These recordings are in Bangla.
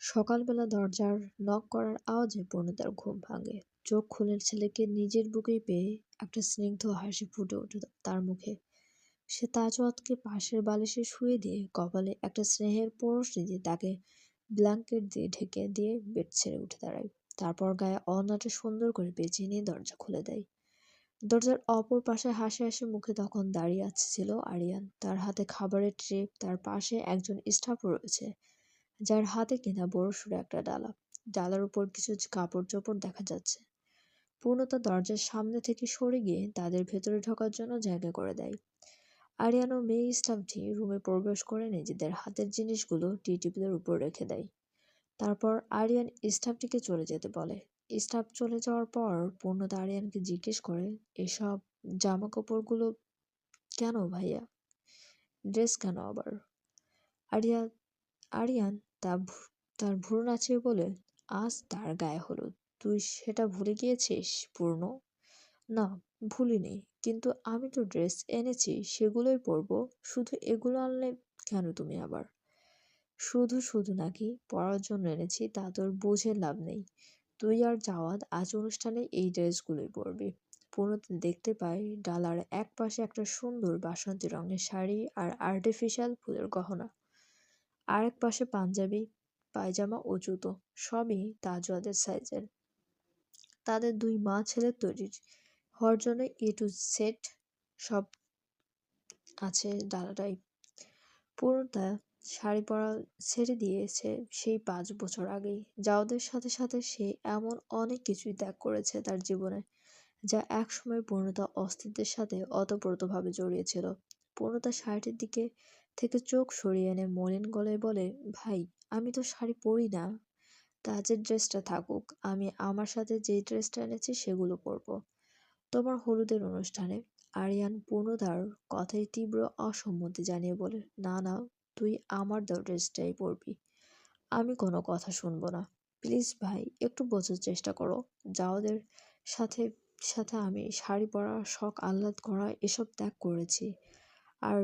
সকালবেলা দরজার নক করার আওয়াজে পূর্ণতার ঘুম ভাঙে। চোখ খুলে ছেলেকে নিজের বুকেই পেয়ে একটা স্নিগ্ধ হাসি ফুটে ওঠে তার মুখে। সে তাজওয়াতকে পাশের বালিশে শুয়ে দিয়ে কপালে একটা স্নেহের পরশ দিয়ে তাকে ব্ল্যাঙ্কেট দিয়ে ঢেকে দিয়ে বেড ছেড়ে উঠে দাঁড়ায়। তারপর গায়ে অনাটা সুন্দর করে পেঁচিয়ে নিয়ে দরজা খুলে দেয়। দরজার অপর পাশে হাসি হাসি মুখে তখন দাঁড়িয়ে আছে ছিল আরিয়ান। তার হাতে খাবারের ট্রে তার পাশে একজন স্টাফ রয়েছে। যার হাতে কিনা বড় সড়ো একটা ডালা। ডালার উপর কিছু কাপড় চোপড় দেখা যাচ্ছে। পূর্ণতা দরজার সামনে থেকে সরে গিয়ে তাদের ভেতরে ঢোকার জন্য জায়গা করে দেয়। আরিয়ান ও মেয়ে স্টাফটি রুমে প্রবেশ করে নিজেদের হাতের জিনিসগুলো টি টেবিলের উপর রেখে দেয়। তারপর আরিয়ান স্টাফটিকে চলে যেতে বলে। স্টাফ চলে যাওয়ার পর পূর্ণতা আরিয়ানকে জিজ্ঞেস করে, এসব জামা কাপড়গুলো কেন ভাইয়া? ড্রেস কেন আবার? আরিয়া, আরিয়ান তা তার ভুরু নাচিয়ে বলে আজ তার গায়ে হলুদ। তুই সেটা ভুলে গিয়েছিস, পূর্ণ? না, ভুলিনি। কিন্তু আমি তো ড্রেস এনেছি, সেগুলোই পরবো। শুধু এগুলো আনলে কেন তুমি আবার? শুধু শুধু নাকি পরার জন্য এনেছি, তা তোর বুঝে লাভ নেই। তুই আর জাওয়াদ আজ অনুষ্ঠানে এই ড্রেসগুলোই পরবি। পূর্ণতে দেখতে পাই ডালার এক পাশে একটা সুন্দর বাসন্তী রঙের শাড়ি আর আর্টিফিশিয়াল ফুলের গহনা। আরেক পাশে পাঞ্জাবি, পায়জামা ও জুতো সবই তাজওয়াদের সাইজের। তাদের দুই মা ছেলের তৈরি হওয়ার জন্য এ টু সেট সব আছে ডালাটাই পুরোটা শাড়ি পরা ছেড়ে দিয়েছে সেই পাঁচ বছর আগেই। যাওদের সাথে সাথে সে এমন অনেক কিছুই ত্যাগ করেছে তার জীবনে, যা একসময় পূর্ণতা অস্তিত্বের সাথে অতপ্রতভাবে জড়িয়েছিল পূর্ণতা শাড়িটির দিকে থেকে চোখ সরিয়ে এনে মলিন গলায় বলে, ভাই, আমি তো শাড়ি পরি না। তাজের ড্রেসটা থাকুক, আমি আমার সাথে যে ড্রেসটা এনেছি সেগুলো পরবো। তোমার হলুদের অনুষ্ঠানে আরিয়ান পূর্ণতার কথায় তীব্র অসম্মতি জানিয়ে বলে, না না, তুই আমার দেওয়া ড্রেসটাই পরবি। আমি কোনো কথা শুনব না। প্লিজ ভাই, একটু বোঝার চেষ্টা করো। যাওদের সাথে সাথে আমি শাড়ি পরা শখ, আহ্লাদ করা এসব ত্যাগ করেছি। আর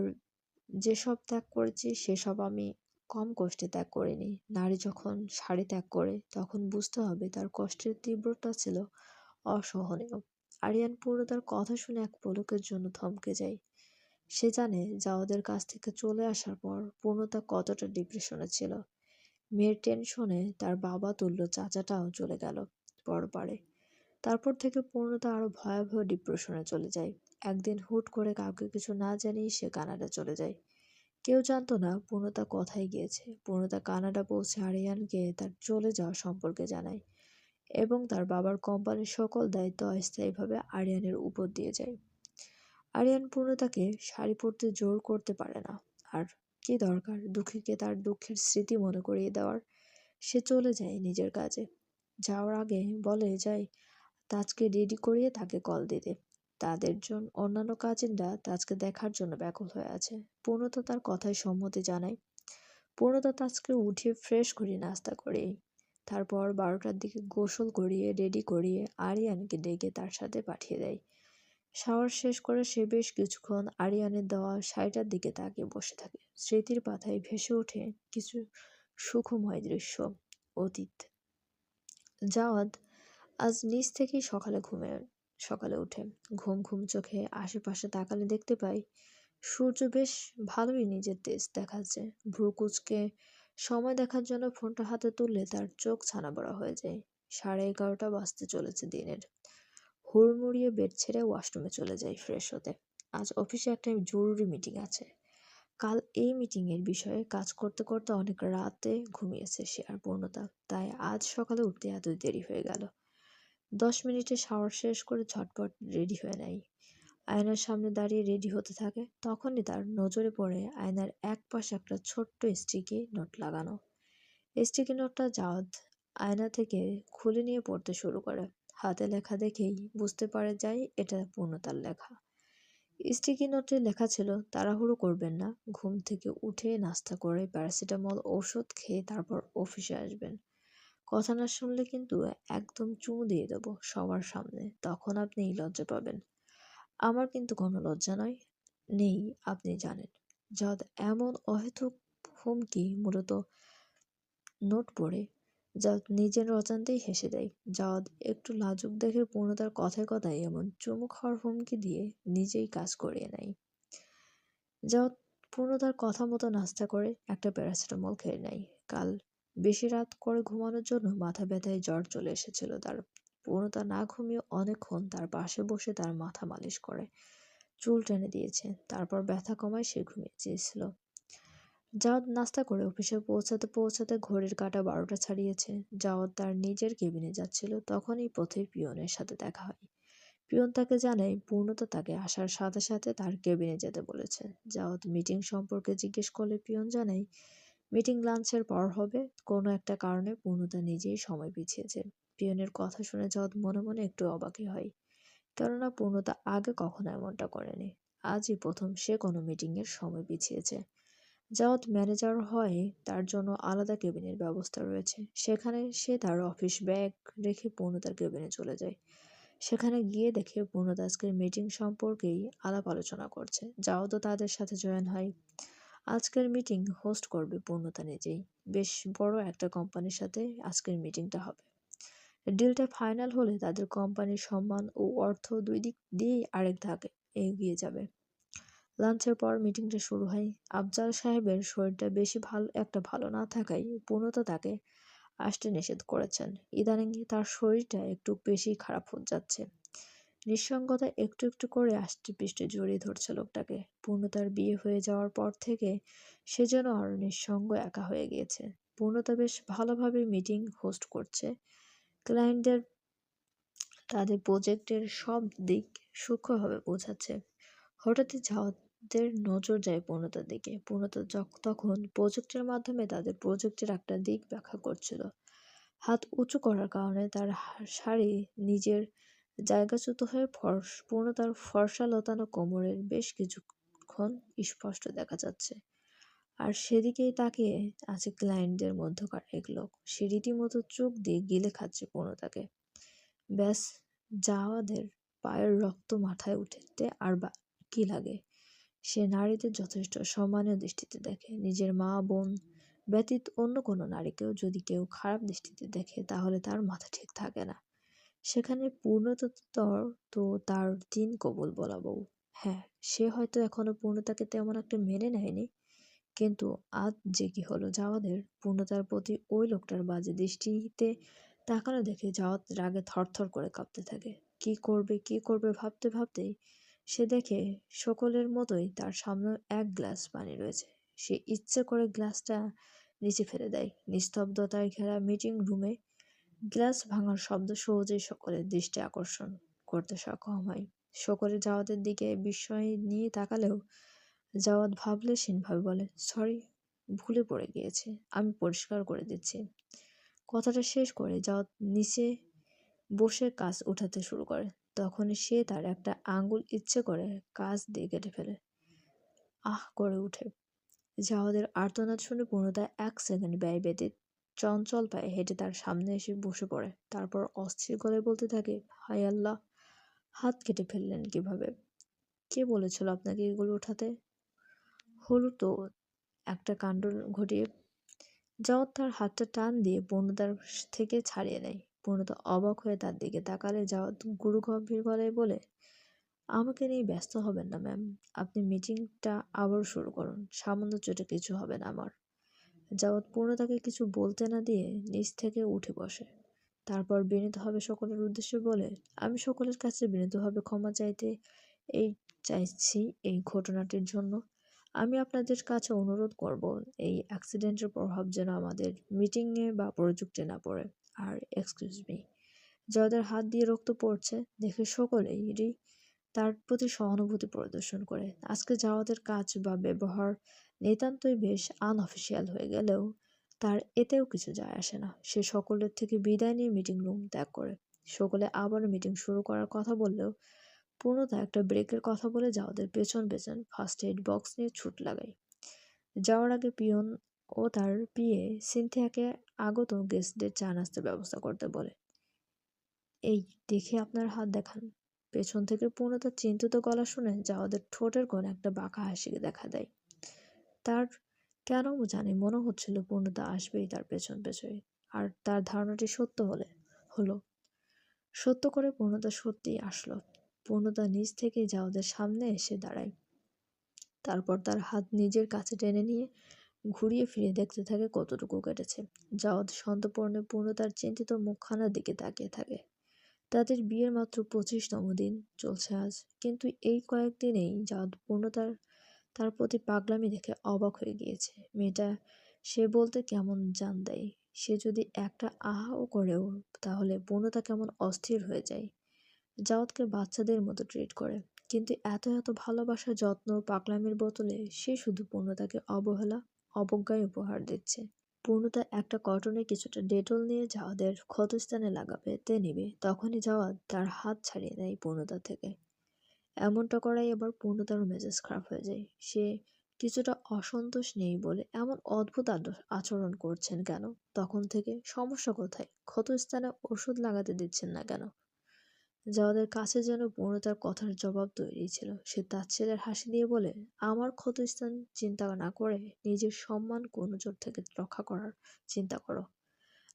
যেসব ত্যাগ করেছি, সেসব আমি কম কষ্টে ত্যাগ করিনি। নারী যখন শাড়ি ত্যাগ করে, তখন বুঝতে হবে তার কষ্টের তীব্রতা ছিল অসহনীয়। আরিয়ান পুরো তার কথা শুনে এক পলকের জন্য থমকে যায়। সে জানে যা ওদের কাছ থেকে চলে আসার পর পূর্ণতা কতটা ডিপ্রেশনে ছিল। মেয়ের টেনশনে তার বাবা তুল্য চাচাটাও চলে গেল পরপারে। তারপর থেকে পূর্ণতা আরও ভয়াবহ ডিপ্রেশনে চলে যায়। একদিন হুট করে কাউকে কিছু না জানিয়ে সে কানাডা চলে যায়। কেউ জানতো না পূর্ণতা কোথায় গিয়েছে। পূর্ণতা কানাডা পৌঁছে আরিয়ানকে তার চলে যাওয়া সম্পর্কে জানায় এবং তার বাবার কোম্পানির সকল দায়িত্ব অস্থায়ীভাবে আরিয়ানের উপর দিয়ে যায়। আরিয়ান পূর্ণতাকে শাড়ি পরতে জোর করতে পারে না। আর কি দরকার? দুঃখীকে তার দুঃখের স্মৃতি মনে করিয়ে দেওয়ার। সে চলে যায় নিজের কাজে। যাওয়ার আগে বলে যায় তাজকে রেডি করিয়ে তাকে কল দিতে। তাদের জন্য অন্যান্য কাজিনরা তাজকে দেখার জন্য ব্যাকুল হয়ে আছে। পূর্ণতা তার কথায় সম্মতি জানায়। পূর্ণতা তাজকে উঠিয়ে ফ্রেশ করে নাস্তা করে। তারপর বারোটার দিকে গোসল করিয়ে রেডি করিয়ে আরিয়ানকে ডেকে তার সাথে পাঠিয়ে দেয়। শাওয়ার শেষ করে সে বেশ কিছুক্ষণ আরিয়ানের দেওয়া শাড়িটার দিকে তাকিয়ে বসে থাকে। স্মৃতির পাথায় ভেসে ওঠে কিছু সুখময় দৃশ্য। অতীত। জাওয়াদ আজ নিচ থেকেই সকালে ঘুমে সকালে উঠে। ঘুম ঘুম চোখে আশেপাশে তাকালে দেখতে পাই, সূর্য বেশ ভালোই নিজের তেজ দেখাচ্ছে। ভ্রু কুচকে সময় দেখার জন্য ফোনটা হাতে তুললে তার চোখ ছানা বড়া হয়ে যায়। সাড়ে এগারোটা বাজতে চলেছে দিনের। হুড়মুড়িয়ে বেড ছেড়ে ওয়াশরুমে চলে যাই ফ্রেশ হতে। আজ অফিসে একটা জরুরি মিটিং আছে। কাল এই মিটিংয়ের বিষয়ে কাজ করতে করতে অনেক রাতে ঘুমিয়েছে সে আর পূর্ণতা। তাই আজ সকালে উঠতে এত দেরি হয়ে গেল। দশ মিনিটে শাওয়ার শেষ করে ঝটপট রেডি হয়ে নেয়। আয়নার সামনে দাঁড়িয়ে রেডি হতে থাকে। তখনই তার নজরে পড়ে আয়নার এক পাশে একটা ছোট্ট স্টিকি নোট লাগানো। স্টিকি নোটটা জাওয়াদ আয়না থেকে খুলে নিয়ে পড়তে শুরু করে। হাতে লেখা দেখেই বুঝতে পারে যায় এটা পূর্ণতার লেখা। স্টিকি নোটে লেখা ছিল, তাড়াহুড়ো করবেন না। ঘুম থেকে উঠে নাস্তা করে প্যারাসিটামল ঔষধ খেয়ে তারপর অফিসে আসবেন। কথা না শুনলে কিন্তু একদম চুমু দিয়ে দেবো সবার সামনে। তখন আপনি এই লজ্জা পাবেন। আমার কিন্তু কোনো লজ্জা নয়, নেই, আপনি জানেন। যদ এমন অহেতুক হুমকি মূলত নোট পড়ে জাওয়াত নিজের অজান্তেই হেসে দেয়। জাওয়াত একটু লাজুক দেখে পূর্ণতার কথায় কথায় এমন চুমু খাওয়ার হুমকি দিয়ে নিজেই কাজ করিয়ে নেয়। জাওয়াত পূর্ণতার কথা মতো নাস্তা করে একটা প্যারাসিটামল খেয়ে নেয়। কাল বেশি রাত করে ঘুমানোর জন্য মাথা ব্যথায় জ্বর চলে এসেছিল। তার পূর্ণতা না ঘুমিয়ে অনেকক্ষণ তার পাশে বসে তার মাথা মালিশ করে, চুল টেনে দিয়েছে। তারপর ব্যথা কমায় সে ঘুমিয়ে চেয়েছিল। জাওয়াত নাস্তা করে অফিসে পৌঁছাতে পৌঁছাতে ঘড়ির কাঁটা বারোটা ছাড়িয়েছে। জাওয়াত তার নিজের কেবিনে যাচ্ছিল। তখনই পথের পিয়নের সাথে দেখা হয়। পিয়ন তাকে জানায়, পূর্ণতা তাকে আসার সাথে সাথে তার কেবিনে যেতে বলেছে। জাওয়াত মিটিং সম্পর্কে জিজ্ঞেস করলে পিয়ন জানায় মিটিং লাঞ্চের পর হবে। কোনো একটা কারণে পূর্ণতা নিজেই সময় পিছিয়েছে। পিয়নের কথা শুনে জাওয়াত মনে মনে একটু অবাকই হয়। কেননা পূর্ণতা আগে কখনো এমনটা করেনি। আজই প্রথম সে কোনো মিটিংয়ের সময় পিছিয়েছে। জাওয়াত ম্যানেজার হয়, তার জন্য আলাদা কেবিনের ব্যবস্থা রয়েছে। সেখানে সে তার অফিস ব্যাগ রেখে পূর্ণতার কেবিনে চলে যায়। সেখানে গিয়ে দেখে পূর্ণতা আজকের মিটিং সম্পর্কেই আলাপ আলোচনা করছে। জাওয়াতও তাদের সাথে জয়েন হয়। আজকের মিটিং হোস্ট করবে পূর্ণতা নিজেই। বেশ বড় একটা কোম্পানির সাথে আজকের মিটিংটা হবে। ডিলটা ফাইনাল হলে তাদের কোম্পানির সম্মান ও অর্থ দুই দিক দিয়েই আরেক ধাকে এগিয়ে যাবে। লাঞ্চের পর মিটিংটা শুরু হয়। আফজাল সাহেবের শরীরটা বেশি ভালো একটা ভালো না থাকায় পূর্ণতা তাকে আসতে নিষেধ করেছেন। ইদানিং তার শরীরটা একটু বেশি খারাপ হয়ে যাচ্ছে। নিঃসঙ্গতা একটু একটু করে আষ্টে পৃষ্ঠে জড়িয়ে ধরছে লোকটাকে। পূর্ণতার বিয়ে হয়ে যাওয়ার পর থেকে সে যেন আরও নিঃসঙ্গ একা হয়ে গিয়েছে। পূর্ণতা বেশ ভালোভাবে মিটিং হোস্ট করছে। ক্লায়েন্টদের তাদের প্রজেক্টের সব দিক সূক্ষ্মভাবে বোঝাচ্ছে। হঠাৎই যাওয়াদের নজর যায় পূর্ণতার দিকে। পূর্ণতা তখন প্রজেক্টের মাধ্যমে তাদের প্রজেক্টের একটা দিক ব্যাখ্যা করছিল। হাত উঁচু করার কারণে তার শাড়ি নিজের জায়গাচ্যুত হয়ে ফর্স, পূর্ণতার ফর্সা লতানো কোমরের বেশ কিছুক্ষণ স্পষ্ট দেখা যাচ্ছে। আর সেদিকেই তাকিয়ে আছে ক্লায়েন্টদের মধ্যকার এক লোক। সে রীতিমতো চোখ দিয়ে গিলে খাচ্ছে পূর্ণতাকে। ব্যাস যাওয়াদের পায়ের রক্ত মাথায় উঠেতে আর বা কি লাগে? সে নারীদের যথেষ্ট সম্মানীয় দৃষ্টিতে দেখে। নিজের মা, বোন ব্যতীত অন্য কোনো নারীকেও যদি কেউ খারাপ দৃষ্টিতে দেখে, তাহলে তার মাথা ঠিক থাকে না। সেখানে পূর্ণতর তো তার দিন কবুল বলা বউ। হ্যাঁ সে হয়তো এখনও পূর্ণতাকে তেমন একটা মেনে নেয়নি। কিন্তু আজ যে কি হলো যাওয়াদের পূর্ণতার প্রতি ওই লোকটার বাজে দৃষ্টিতে তাকানো দেখে জাওয়াত রাগে থরথর করে কাঁপতে থাকে। কি করবে কি করবে ভাবতে ভাবতেই সে দেখে সকলের মতোই তার সামনে এক গ্লাস পানি রয়েছে। সে ইচ্ছে করে গ্লাসটা নিচে ফেলে দেয়। নিস্তব্ধতায় ঘেরা মিটিং রুমে গ্লাস ভাঙার শব্দ সহজেই সকলের দৃষ্টি আকর্ষণ করতে সক্ষম হয়। সকলে জাওয়াতের দিকে বিস্ময় নিয়ে তাকালেও জাওয়াত ভাবলেশীনভাবে বলে, সরি, ভুলে পড়ে গিয়েছে, আমি পরিষ্কার করে দিচ্ছি। কথাটা শেষ করে জাওয়াত নিচে বসে কাজ উঠাতে শুরু করে। তখন সে তার একটা আঙ্গুল ইচ্ছে করে কাজ দিয়ে কেটে ফেলে। আহ, করে উঠে। জাওয়াদের আর্তনাদ শুনে পূর্ণতা এক সেকেন্ড ব্যয় ব্যতীত চঞ্চল পায়ে হেঁটে তার সামনে এসে বসে পড়ে। তারপর অস্থির গলায় বলতে থাকে হাই আল্লাহ, হাত কেটে ফেললেন কীভাবে? কে বলেছিল আপনাকে এগুলো উঠাতে হলো তো একটা কাণ্ড ঘটিয়ে জাওয়াত তার হাতটা টান দিয়ে পূর্ণতার থেকে ছাড়িয়ে নেয়। পূর্ণতা অবাক হয়ে তার দিকে তাকালে জাওয়াত গুরু গম্ভীর গলায় বলে, আমাকে নিয়ে ব্যস্ত হবেন না ম্যাম আপনি মিটিংটা আবার শুরু করুন। সামান্য চোটে কিছু হবে না আমার। জাওয়াত পূর্ণতাকে কিছু বলতে না দিয়ে নিচ থেকে উঠে বসে। তারপর বিনীতভাবে সকলের উদ্দেশ্যে বলে, আমি সকলের কাছে বিনীতভাবে ক্ষমা চাইতে এই, চাইছি এই ঘটনাটির জন্য। আমি আপনাদের কাছে অনুরোধ করব, এই অ্যাক্সিডেন্টের প্রভাব যেন আমাদের মিটিংয়ে বা প্রযুক্তি না পড়ে। আর এক্সকিউজ মি যাদের হাত দিয়ে রক্ত পড়ছে, দেখে সকলেই তার প্রতি সহানুভূতি প্রদর্শন করে। আজকে যাওয়াদের কাজ বা ব্যবহার নিতান্তই বেশ আনঅফিসিয়াল হয়ে গেলেও তার এতেও কিছু যায় আসে না। সে সকলের থেকে বিদায় নিয়ে মিটিং রুম ত্যাগ করে। সকলে আবার মিটিং শুরু করার কথা বললেও পূর্ণতা একটা ব্রেকের কথা বলে যাওয়াদের পেছন পেছন ফার্স্ট এড বক্স নিয়ে ছুট লাগায়। যাওয়ার আগে পিয়ন ও তার পিয়ে সিনথিয়াকে আগত গেস্টদের চা নাস্তার ব্যবস্থা করতে বলে। এই, দেখে আপনার হাত দেখান। পেছন থেকে পূর্ণতা চিন্তিত গলা শুনে যাওয়াদের ঠোঁটের কোণে একটা বাঁকা হাসিকে দেখা দেয়। তার কেন জানি? মনে হচ্ছিল পূর্ণতা আসবেই তার পেছন পেছনে। আর তার ধারণাটি সত্য হলে, হলো। সত্য করে পূর্ণতা সত্যিই আসলো। পূর্ণতা নিজ থেকে জাওদের সামনে এসে দাঁড়ায়। তারপর তার হাত নিজের কাছে টেনে নিয়ে ঘুরিয়ে ফিরে দেখতে থাকে কতটুকু কেটেছে জাওয়াদ সন্তপর্ণে পূর্ণতার চিন্তিত মুখখানার দিকে তাকিয়ে থাকে। তাদের বিয়ের মাত্র পঁচিশতম দিন চলছে আজ, কিন্তু এই কয়েকদিনেই জাওয়াদ পূর্ণতার তার প্রতি পাগলামি দেখে অবাক হয়ে গিয়েছে। মেয়েটা, সে বলতে কেমন জান দেয়? সে যদি একটা আহাও করেও, তাহলে পূর্ণতা কেমন অস্থির হয়ে যায়? জাওয়াতকে বাচ্চাদের মতো ট্রিট করে। কিন্তু এত এত ভালোবাসা, যত্ন, পাগলামির বোতলে সে শুধু পূর্ণতাকে অবহেলা, অবজ্ঞায় উপহার দিচ্ছে। পূর্ণতা একটা কটনে কিছুটা ডেটল নিয়ে জাওয়াদের ক্ষতস্থানে লাগাবে, তে নিবে। তখনই জাওয়াদ তার হাত ছাড়িয়ে নেয় পূর্ণতা থেকে। এমনটা করাই এবার পূর্ণতারও মেজাজ খারাপ হয়ে যায়। সে কিছুটা অসন্তোষ নেই বলে এমন অদ্ভুত আচরণ করছেন কেন? তখন থেকে সমস্যা কোথায়? ক্ষতস্থানে ওষুধ লাগাতে দিচ্ছেন না কেন? যাওয়াদের কাছে যেন পূর্ণতার কথার জবাব তৈরি ছিল। সে তার ছেলের হাসি দিয়ে বলে, আমার ক্ষতস্থান চিন্তা না করে নিজের সম্মান জোর থেকে রক্ষা করার চিন্তা করো।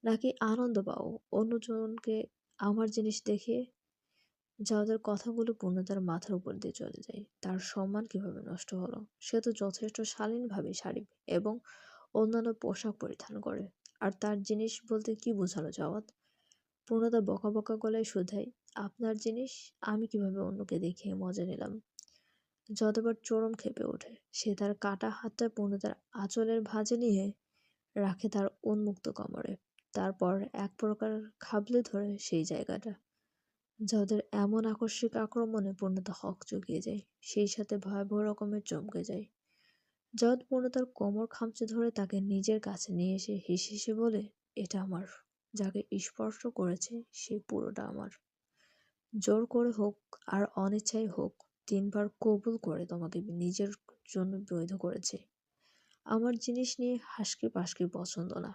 নাকি আনন্দ পাও? অন্যজনকে আমার জিনিস দেখিয়ে যাওয়াদের কথাগুলো পূর্ণতার মাথার উপর দিয়ে চলে যায়, তার সম্মান কীভাবে নষ্ট হলো, সে তো যথেষ্ট শালীনভাবে শাড়ি এবং অন্যান্য পোশাক পরিধান করে। আর তার জিনিস বলতে কি বোঝালো যাওয়াত পূর্ণতা বকা বকা গলায় শুধাই আপনার জিনিস আমি কীভাবে অন্যকে দেখিয়ে মজা নিলাম? যতবার চরম খেপে ওঠে, সে তার কাটা হাতটা পূর্ণতার আঁচলের ভাঁজে নিয়ে রাখে তার উন্মুক্ত কোমরে। তারপর এক প্রকার খাবলে ধরে সেই জায়গাটা। যাদের এমন আকস্মিক আক্রমণে পূর্ণতা হক চুকিয়ে যায়, সেই সাথে ভয়াবহ রকমের চমকে যায়। যদ পূর্ণতার কোমর খামচে ধরে তাকে নিজের কাছে নিয়ে এসে হেসে হেসে বলে, এটা আমার, যাকে স্পর্শ করেছে সে পুরোটা আমার। জোর করে হোক আর অনিচ্ছাই হোক, তিনবার কবুল করে তোমাকে নিজের জন্য বৈধ করেছে। আমার জিনিস নিয়ে হাসকি পাসকি পছন্দ না।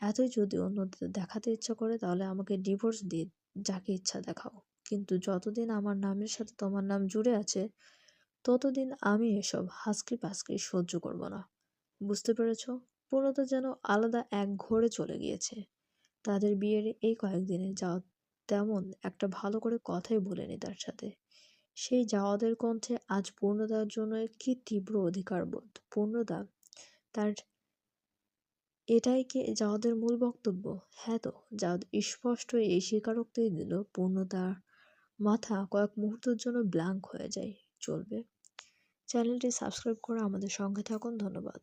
এতই যদি অন্যদের দেখাতে ইচ্ছা করে, তাহলে আমাকে ডিভোর্স দিয়ে যাকে ইচ্ছা দেখাও। কিন্তু যতদিন আমার নামের সাথে তোমার নাম জুড়ে আছে, ততদিন আমি এসব হাসকি পাসকি সহ্য করব না। বুঝতে পেরেছ? পূর্ণতা যেন আলাদা এক ঘরে চলে গিয়েছে। তাদের বিয়ের এই কয়েকদিনে যাওয়া তেমন একটা ভালো করে কথাই বলেনি তার সাথে। সেই যাওয়াদের কণ্ঠে আজ পূর্ণতার জন্য কি তীব্র অধিকার বোধ পূর্ণতা? তার এটাই কি যাওয়াদের মূল বক্তব্য? হ্যাঁ তো জাওয়াদ স্পষ্ট এই স্বীকারোক্তি দিল, পূর্ণতার মাথা কয়েক মুহূর্তের জন্য ব্ল্যাঙ্ক হয়ে যায়, চলবে। চ্যানেলটি সাবস্ক্রাইব করে আমাদের সঙ্গে থাকুন, ধন্যবাদ।